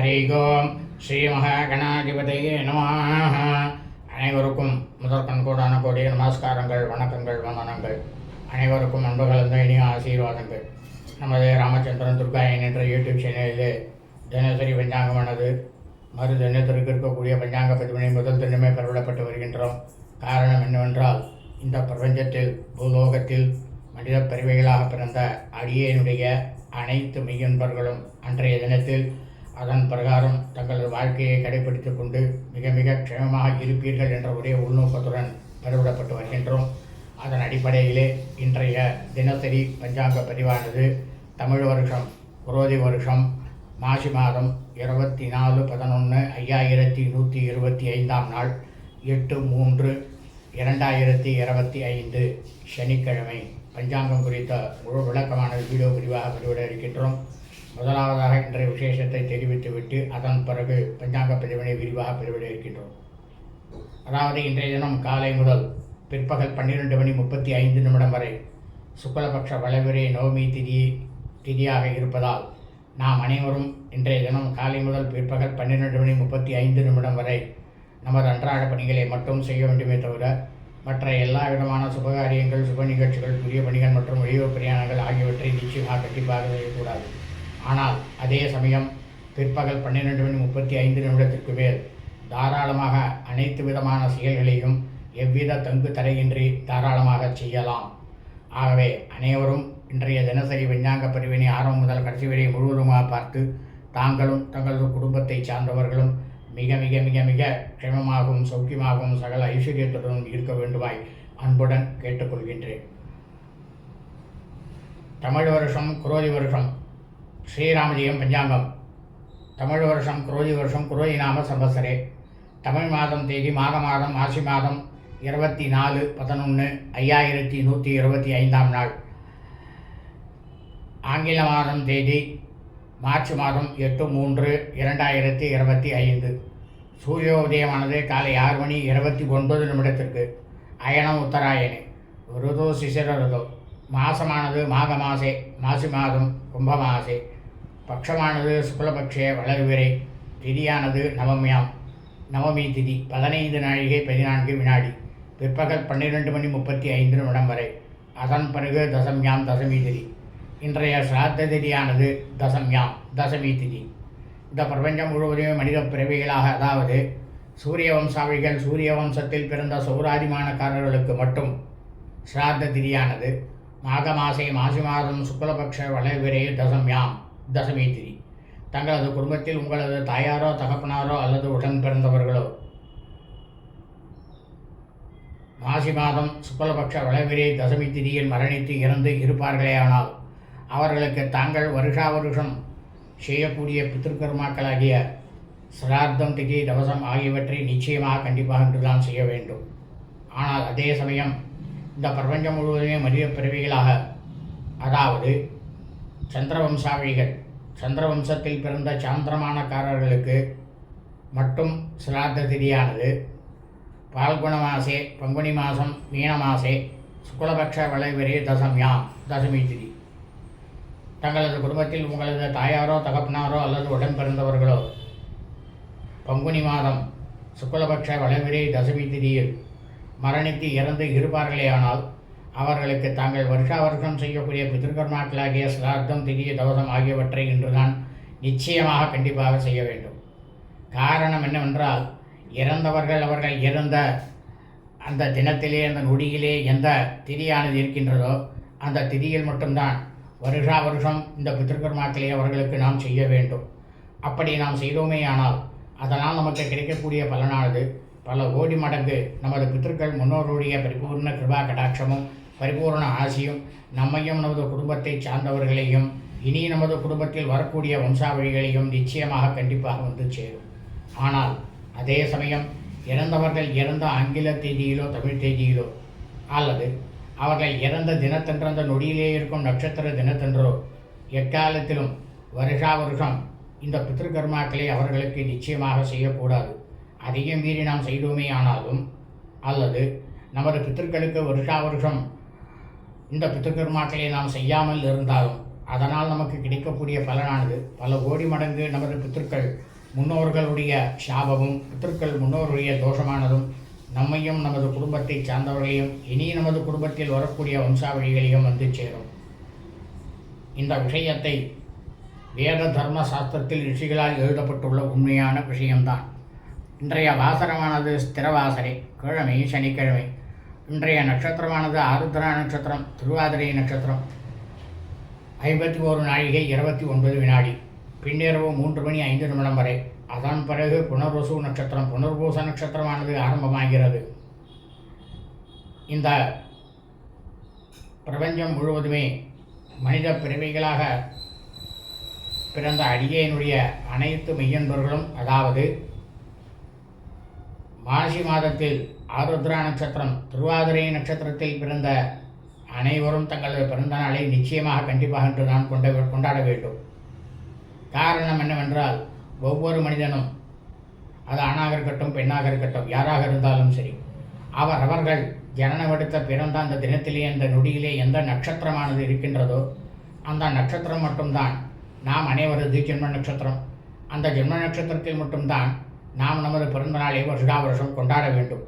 ஹரி ஓம் ஸ்ரீ மகாகணாதிபதியே நம அனைவருக்கும் முதற்கண் கூடான கோடிய நமஸ்காரங்கள் வணக்கங்கள் வந்தனங்கள். அனைவருக்கும் அன்பு கலந்த இனிய ஆசீர்வாதங்கள். நமது ராமச்சந்திரன் துர்காயன் என்ற யூடியூப் சேனலிலே தினசரி பஞ்சாங்கமானது மறு தினத்திற்கு இருக்கக்கூடிய பஞ்சாங்க பதிவினை முதல் தினமே பெறவிடப்பட்டு வருகின்றோம். காரணம் என்னவென்றால் இந்த பிரபஞ்சத்தில் பூலோகத்தில் மனித பிறவிகளாக பிறந்த அடியேனுடைய அனைத்து மெய்யன்பர்களும் அன்றைய தினத்தில் அதன் பிரகாரம் தங்களது வாழ்க்கையை கடைபிடித்துக் கொண்டு மிக மிக க்ஷேமமாக இருப்பீர்கள் என்ற ஒரே உள்நோக்கத்துடன் பெருவிடப்பட்டு வருகின்றோம். அதன் அடிப்படையிலே இன்றைய தினசரி பஞ்சாங்க பதிவானது தமிழ் வருஷம் குரோதி வருஷம் மாசி மாதம் இருபத்தி நாலு பதினொன்று ஐயாயிரத்தி நூற்றி இருபத்தி ஐந்தாம் நாள் எட்டு மூன்று இரண்டாயிரத்தி இருபத்தி ஐந்து சனிக்கிழமை. பஞ்சாங்கம் குறித்த முழு விளக்கமான வீடியோ பிரிவாக பதிவிட இருக்கின்றோம். முதலாவதாக இன்றைய விசேஷத்தை தெரிவித்துவிட்டு அதன் பிறகு பஞ்சாங்க பிரிவினை விரிவாக பிரிவிட இருக்கின்றோம் அதாவது இன்றைய தினம் காலை முதல் பிற்பகல் பன்னிரெண்டு மணி முப்பத்தி ஐந்து நிமிடம் வரை சுக்லபக்ஷ வளவிரை நவமி திதி திதியாக இருப்பதால் நாம் அனைவரும் இன்றைய தினம் காலை முதல் பிற்பகல் பன்னிரெண்டு மணி முப்பத்தி ஐந்து நிமிடம் வரை நமது அன்றாட பணிகளை மட்டும் செய்ய வேண்டுமே தவிர மற்ற எல்லா விதமான சுபகாரியங்கள் சுப நிகழ்ச்சிகள் புதிய பணிகள் மற்றும் வெளியூர் பிரயாணங்கள் ஆகியவற்றை நிச்சயமாக கண்டிப்பாக செய்யக்கூடாது. ஆனால் அதே சமயம் பிற்பகல் பன்னிரெண்டு மணி முப்பத்தி ஐந்து நிமிடத்திற்கு மேல் தாராளமாக அனைத்து விதமான செயல்களையும் எவ்வித தங்கு தடையின்றி தாராளமாக செய்யலாம். ஆகவே அனைவரும் இன்றைய தினசரி விஞ்ஞாங்க பிரிவினை ஆரம்பம் முதல் கடைசி வரை முழுவதுமாக பார்த்து தாங்களும் தங்களது குடும்பத்தை சார்ந்தவர்களும் மிக மிக மிக மிக க்ஷேமமாகவும் சௌக்கியமாகவும் சகல ஐஸ்வர்யத்துடன் இருக்க வேண்டுமாய் அன்புடன் கேட்டுக்கொள்கின்றேன். தமிழ் வருஷம் குரோதி வருஷம் ஸ்ரீராமஜெயம் பஞ்சாங்கம். தமிழ் வருஷம் குரோதி வருஷம் குரோதி நாம சம்பசரே தமிழ் மாதம் தேதி மாக மாதம் மாசி மாதம் இருபத்தி நாலு பதினொன்று ஐயாயிரத்தி நூற்றி இருபத்தி ஐந்தாம் நாள். ஆங்கில மாதம் தேதி மார்ச் மாதம் எட்டு மூன்று இரண்டாயிரத்தி இருபத்தி ஐந்து. சூரிய உதயமானது காலை ஆறு மணி இருபத்தி ஒன்பது நிமிடத்திற்கு. அயனம் உத்தராயணி ருதோ சிசிர ருது மாசமானது மாக மாசே மாசி மாதம் கும்ப மாசே பட்சமானது சுக்லபக்ஷே வளர்விரை. திதியானது நவமியாம். நவமி திதி பதினைந்து நாழிகை பதினான்கு வினாடி. பிற்பகல் பன்னிரெண்டு மணி முப்பத்தி ஐந்து நிமிடம் வரை அதன் பிறகு தசம்யாம் தசமி திதி. இன்றைய சிராத்த திதியானது தசம்யாம் தசமி திதி. இந்த பிரபஞ்சம் முழுவதுமே மனித பிறவிகளாக அதாவது சூரிய வம்சாவிகள் சூரிய வம்சத்தில் பிறந்த சௌராதிமானக்காரர்களுக்கு மட்டும் சிராத்த திதியானது. மாக மாசை மாசி மாதம் சுக்லபக்ஷ வளவிரே தசம்யாம். தசமி திதி. தங்களது குடும்பத்தில் உங்களது தாயாரோ தகப்பனாரோ அல்லது உடன் பிறந்தவர்களோ மாசி மாதம் சுக்லபக்ஷ வளவிரே தசமி திதியில் மரணித்து இறந்து இருப்பார்களேயானால் அவர்களுக்கு தாங்கள் வருஷா வருஷம் செய்யக்கூடிய பித்திருக்கர்மாக்களாகிய சிரார்த்தம் திதி தவசம் ஆகியவற்றை நிச்சயமாக கண்டிப்பாக என்றுதான் செய்ய வேண்டும். ஆனால் அதே சமயம் இந்த பிரபஞ்சம் முழுவதுமே மனித பிறவிகளாக அதாவது சந்திரவம்சாவளிகள் சந்திரவம்சத்தில் பிறந்த சாந்திரமானக்காரர்களுக்கு மட்டும் சிராத்த திதியானது பால்குண மாசே பங்குனி மாதம் மீன மாசே சுக்லபக்ஷ வளைவரே தசம்யாம் தசமி திதி. தங்களது குடும்பத்தில் உங்களது தாயாரோ தகப்பனாரோ அல்லது உடன் பிறந்தவர்களோ பங்குனி மாதம் சுக்லபக்ஷ வளைவரே தசமி திதியில் மரணித்து இறந்து இருப்பார்களேயானால் அவர்களுக்கு தாங்கள் வருஷா வருஷம் செய்யக்கூடிய பிதிருக்கர்மாக்களாகிய சிரார்த்தம் திரிய தவசம் ஆகியவற்றை இன்றுதான் நிச்சயமாக கண்டிப்பாக செய்ய வேண்டும். காரணம் என்னவென்றால் இறந்தவர்கள் அவர்கள் இறந்த அந்த தினத்திலே அந்த நொடியிலே எந்த திதியானது இருக்கின்றதோ அந்த திதியில் மட்டும்தான் வருஷா வருஷம் இந்த பித்திருக்கர்மாக்களை அவர்களுக்கு நாம் செய்ய வேண்டும். அப்படி நாம் செய்தோமே ஆனால் அதனால் நமக்கு கிடைக்கக்கூடிய பலனானது பல கோடி மடங்கு நமது பித்திருக்கள் முன்னோருடைய பரிபூர்ண கிருபா கடாட்சமும் பரிபூர்ண ஆசியும் நம்மையும் நமது குடும்பத்தை சார்ந்தவர்களையும் இனி நமது குடும்பத்தில் வரக்கூடிய வம்சாவழிகளையும் நிச்சயமாக கண்டிப்பாக வந்து சேரும். ஆனால் அதே சமயம் இறந்தவர்கள் இறந்த ஆங்கில தேதியிலோ தமிழ் தேதியிலோ அல்லது அவர்கள் இறந்த தினத்தன்று அந்த நொடியிலே இருக்கும் நட்சத்திர தினத்தன்றோ எக்காலத்திலும் வருஷா வருஷம் இந்த பித்திருக்கர்மாக்களை அவர்களுக்கு நிச்சயமாக செய்யக்கூடாது. அதையும் மீறி நாம் செய்தோமே ஆனாலும் அல்லது நமது பித்திருக்களுக்கு வருஷா வருஷம் இந்த பித்ருகர்மாக்களை நாம் செய்யாமல் இருந்தாலும் அதனால் நமக்கு கிடைக்கக்கூடிய பலனானது பல கோடி மடங்கு நமது பித்திருக்கள் முன்னோர்களுடைய சாபமும் பித்திருக்கள் முன்னோருடைய தோஷமானதும் நம்மையும் நமது குடும்பத்தை சார்ந்தவர்களையும் இனி நமது குடும்பத்தில் வரக்கூடிய வம்சாவளிகளையும் வந்து சேரும். இந்த விஷயத்தை வேத தர்ம சாஸ்திரத்தில் ரிஷிகளால் எழுதப்பட்டுள்ள உண்மையான விஷயம்தான். இன்றைய வாசனமானது ஸ்திரவாசரை கிழமை சனிக்கிழமை. இன்றைய நட்சத்திரமானது ஆருத்ரா நட்சத்திரம் திருவாதிரை நட்சத்திரம். ஐம்பத்தி ஓரு நாழிகை இருபத்தி ஒன்பது வினாடி. பின்னிரவு மூன்று மணி ஐந்து நிமிடம் வரை. அதன் பிறகு புனர்வசு நட்சத்திரம் புனர்பூச நட்சத்திரமானது ஆரம்பமாகிறது. இந்த பிரபஞ்சம் முழுவதுமே மனித பிறவிகளாக பிறந்த அடியேனுடைய அனைத்து மெய்யன்பர்களும் அதாவது மாசி மாதத்தில் ஆருத்ரா நட்சத்திரம் திருவாதிரை நட்சத்திரத்தில் பிறந்த அனைவரும் தங்களது பிறந்த நாளை நிச்சயமாக கண்டிப்பாக என்று நான் கொண்ட கொண்டாட வேண்டும். காரணம் என்னவென்றால் ஒவ்வொரு மனிதனும் அது ஆணாக இருக்கட்டும் பெண்ணாக இருக்கட்டும் யாராக இருந்தாலும் சரி அவர் அவர்கள் ஜனனமெடுத்த பிறந்த அந்த தினத்திலே அந்த நொடியிலே எந்த நட்சத்திரமானது இருக்கின்றதோ அந்த நட்சத்திரம் மட்டும்தான் நாம் அனைவரது ஜென்ம நட்சத்திரம். அந்த ஜென்ம நட்சத்திரத்தில் மட்டும்தான் நாம் நமது பிறந்த நாளை வருஷா வருஷம் கொண்டாட வேண்டும்.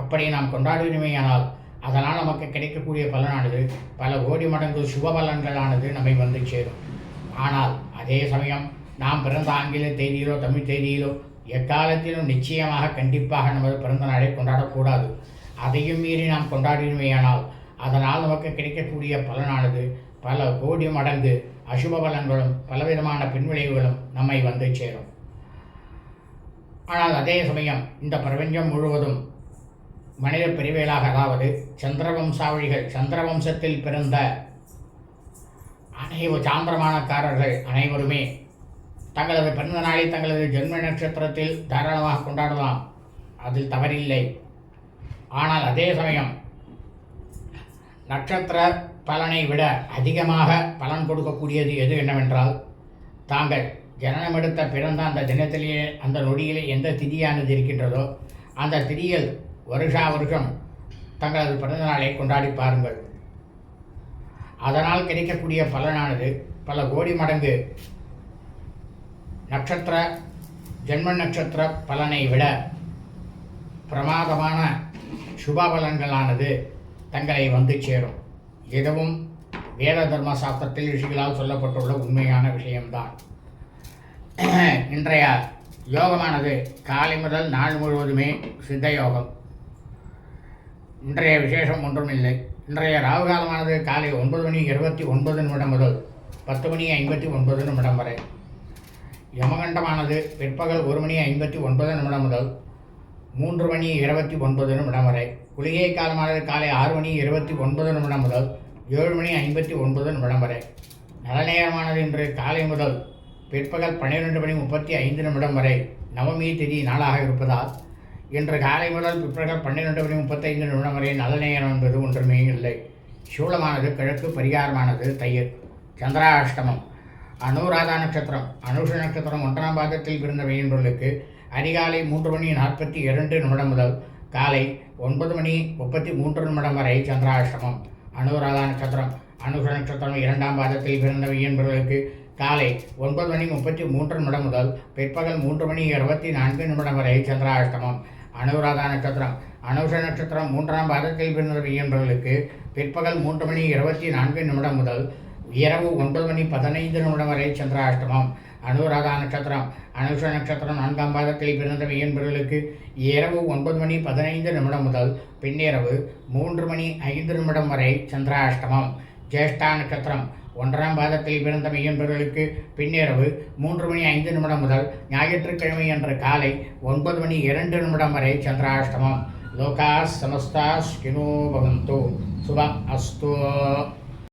அப்படி நாம் கொண்டாடினமையானால் அதனால் நமக்கு கிடைக்கக்கூடிய பலனானது பல கோடி மடங்கு சுப பலன்களானது நம்மை வந்து சேரும். ஆனால் அதே சமயம் நாம் பிறந்த ஆங்கில தேதியிலோ தமிழ் தேதியிலோ எக்காலத்திலும் நிச்சயமாக கண்டிப்பாக நமது பிறந்த நாளை கொண்டாடக்கூடாது. அதையும் மீறி நாம் கொண்டாடினமையானால் அதனால் நமக்கு கிடைக்கக்கூடிய பலனானது பல கோடி மடங்கு அசுப பலன்களும் பலவிதமான பின்விளைவுகளும் நம்மை வந்து சேரும். ஆனால் அதே சமயம் இந்த பிரபஞ்சம் முழுவதும் மனித பிரிவேலாக அதாவது சந்திரவம்சாவழிகள் சந்திரவம்சத்தில் பிறந்த அனைவ சாந்திரமானக்காரர்கள் அனைவருமே தங்களது பிறந்த நாளை தங்களது ஜென்ம நட்சத்திரத்தில் தாராளமாக கொண்டாடலாம். அதில் தவறில்லை. ஆனால் அதே சமயம் நட்சத்திர பலனை விட அதிகமாக பலன் கொடுக்கக்கூடியது எது என்னவென்றால் தாங்கள் ஜனனமெடுத்த பிறந்த அந்த தினத்திலேயே அந்த நொடியிலே எந்த திதியானது இருக்கின்றதோ அந்த திதியில் வருஷா வருஷம் தங்களது பிறந்த நாளை கொண்டாடி பாருங்கள். அதனால் கிடைக்கக்கூடிய பலனானது பல கோடி மடங்கு நட்சத்திர ஜென்ம நட்சத்திர பலனை விட பிரமாதமான சுப பலன்களானது தங்களை வந்து சேரும். இதுவும் வேத தர்ம சாஸ்திரத்தில் ரிஷிகளால் சொல்லப்பட்டுள்ள உண்மையான விஷயம்தான். இன்றைய யோகமானது காலை முதல் நாள் முழுவதுமே சித்த யோகம். இன்றைய விசேஷம் ஒன்றுமில்லை இன்றைய ராகு காலமானது காலை ஒன்பது மணி இருபத்தி ஒன்பது நிமிடம் முதல் பத்து மணி ஐம்பத்தி ஒன்பது நிமிடம் வரை. யமகண்டமானது பிற்பகல் ஒரு மணி ஐம்பத்தி ஒன்பது நிமிடம் முதல் மூன்று மணி இருபத்தி ஒன்பது நிமிடம் வரை. குளிகை காலமானது காலை ஆறு மணி இருபத்தி ஒன்பது நிமிடம் முதல் ஏழு மணி ஐம்பத்தி ஒன்பது நிமிடம் வரை. நல்ல நேரமானது இன்று காலை முதல் பிற்பகல் பன்னிரெண்டு மணி முப்பத்தி ஐந்து நிமிடம் வரை. நவமி திதி நாளாக இருப்பதால் இன்று காலை முதல் பிற்பகல் பன்னிரெண்டு மணி முப்பத்தைந்து நிமிடம் வரை நல்ல நேரம் என்பது ஒன்றுமே இல்லை. சூலமானது கிழக்கு பரிகாரமானது தயிர். சந்திராஷ்டமம். அனுராதா நட்சத்திரம். அனுஷ நட்சத்திரம் ஒன்றாம் பாதத்தில் பிறந்த வெயின்பொருளுக்கு அதிகாலை மூன்று மணி நாற்பத்தி இரண்டு நிமிடம் முதல் காலை ஒன்பது மணி முப்பத்தி மூன்று நிமிடம் வரை சந்திராஷ்டமம். அனுராதா நட்சத்திரம். அனுஷ நட்சத்திரம் இரண்டாம் பாதத்தில் பிறந்த வெயின்பொருளுக்கு காலை ஒன்பது மணி முப்பத்தி மூன்று நிமிடம் முதல் பிற்பகல் மூன்று மணி இருபத்தி நான்கு நிமிடம் வரை சந்திராஷ்டமம். அனுராதா நட்சத்திரம். அனுஷ நட்சத்திரம் மூன்றாம் பாதத்தில் பிறந்த பிற்பகல் மூன்று மணி இருபத்தி நான்கு நிமிடம் முதல் இரவு ஒன்பது மணி பதினைந்து நிமிடம் வரை சந்திராஷ்டமம். அனுராதா நட்சத்திரம். அனுஷ நட்சத்திரம் நான்காம் பாதத்தில் பிறந்த வியன்பர்களுக்கு இரவு ஒன்பது மணி பதினைந்து நிமிடம் முதல் பின்னிரவு மூன்று மணி ஐந்து நிமிடம் வரை சந்திராஷ்டமம். ஜேஷ்டா நட்சத்திரம். ஒன்றாம் பாதத்தில் பிறந்த மெய்யன்பர்களுக்கு பின்னிரவு மூன்று மணி ஐந்து நிமிடம் முதல் ஞாயிற்றுக்கிழமை என்ற காலை ஒன்பது மணி இரண்டு நிமிடம் வரை சந்திராஷ்டமம். லோகா சமஸ்தா ஸ்கினோ பவந்தோ. சுபம் அஸ்தோ.